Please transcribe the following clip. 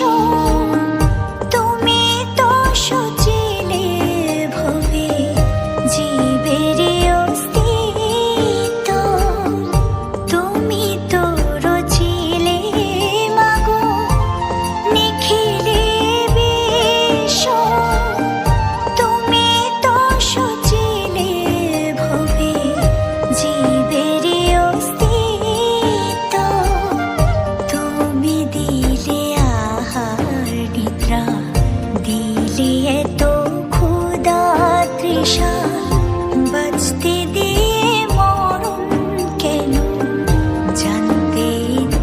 哟